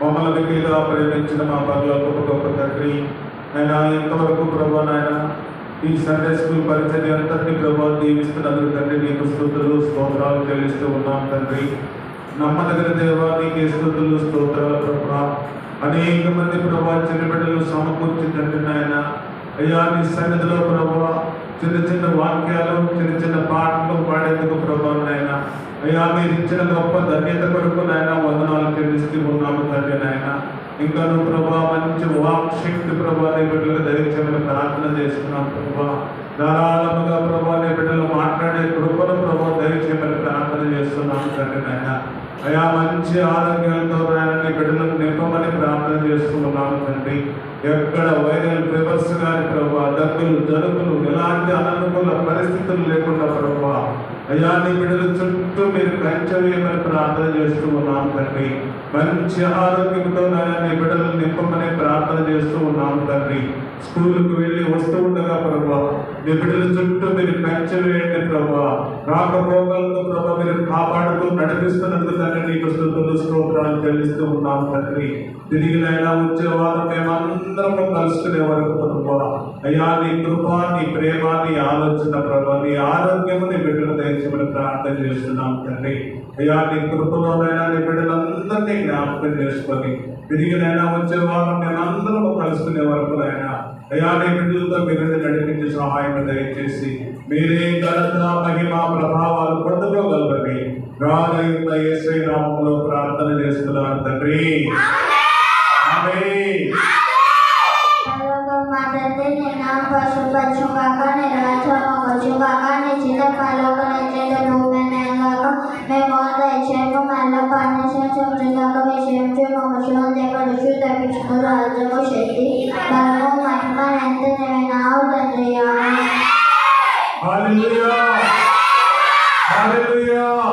మమ్మల్ని వ్యక్తిగా ప్రేమించిన మా పనులకు గొప్ప తండ్రి. ఆయన ఇంతవరకు ప్రభు నాయన ఈ సండే స్కూల్ పరిచర్య అంతటినీ ప్రభు దీవిస్తున్నందుకు తండ్రి నీకు స్థుతులు స్తోత్రాలు చెల్లిస్తూ ఉన్నాం తండ్రి. నమ్మదగిన దేవా నీకే స్థుతులు స్తోత్రాలు ప్రభు. అనేక మంది ప్రభా చిన్న బిడ్డలు సమకూర్చి తండ్రి నాయన. అయ్యా నీ సన్నిధిలో ప్రభా చిన్న చిన్న వాక్యాలు చిన్న చిన్న పాటలు పాడేందుకు ప్రభావం నాయన. అయ్యా మీరు ఇచ్చిన గొప్ప ధన్యత కొరకు నాయన వందనాలు చెల్లిస్తూ ఇంకాను ప్రభా మంచి వాక్శక్తి ప్రభా నీ బిడ్డలు దయచేయమని ప్రార్థన చేస్తున్నాం ప్రభా. ధారాళముగా ప్రభా నీ బిడ్డలు మాట్లాడే కృపను ప్రభా దయచేయమని ప్రార్థన చేస్తున్నాం తండ్రి నాయన. అయా మంచి ఆరోగ్యంతో నాయన నీ బిడ్డలకు నింపమని ప్రార్థన చేస్తున్నాను తండ్రి. ఎక్కడ వైరల్ ఫీవర్స్ కానీ ప్రభా దగ్గులు జలుబులు ఎలాంటి అననుకూల పరిస్థితులు లేకుండా ప్రభా. అయ్యా నీ బిడ్డల చుట్టూ చుట్టూ మీరు కంచెవేయమని ప్రార్థన చేస్తూ ఉన్నాం తండ్రి. మంచి ఆరోగ్యంతో నాయన బిడ్డలు నింపమని ప్రార్థన చేస్తూ ఉన్నాం తండ్రి. స్కూల్కి వెళ్ళి వస్తూ ఉండగా ప్రభా మీ బిడ్డల చుట్టూ మీరు కంచెలు వేయండి ప్రభా. రాకపోకలను ప్రభా మీరు కాపాడుతూ నడిపిస్తున్నందుకు తండ్రి నీకు స్థుతులు స్తోత్రాలు చెల్లిస్తూ ఉన్నాం తండ్రి. తిరిగి నైనా వచ్చే వారం మేమందరం కలుసుకునే వరకు ప్రభా. అయ్యా నీ కృప నీ ప్రేమ నీ ఆలోచన ప్రభా నీ ఆరోగ్యము నీ బిడ్డలు దయచేమని ప్రార్థన చేస్తున్నాం. తండ్రి అయ్యా నీ కృపలోనైనా నీ బిడ్డలందరినీ జ్ఞాపకం చేసుకొని తిరిగినైనా వచ్చే వారం మేమందరము కలుసుకునే వరకు అయినా అయ్యా నీ బిడ్డలతో మీరు నడిపించి సహాయం దయచేసి మీరే ఘనత మహిమ ప్రభావాలు పొందుకోగలరని రాగయున్న యేసై నామంలో ప్రార్థన చేస్తున్నాను తండ్రి. ఆమేన్. మా తండ్రి నీ నామ పశుపరచుగాక నీ రాజ్యము వచ్చుగాక నీ చిరకాలకు నీ చేత నువ్వు మేగాక మేము దయచేయము మెల్ల పనిచేగాక విషయించు మనుషులు దగ్గరుచు తప్పించుకు రాజము శక్తి బలము మహిమ ఎంత నేనావు తండ్రి Hallelujah! Hallelujah!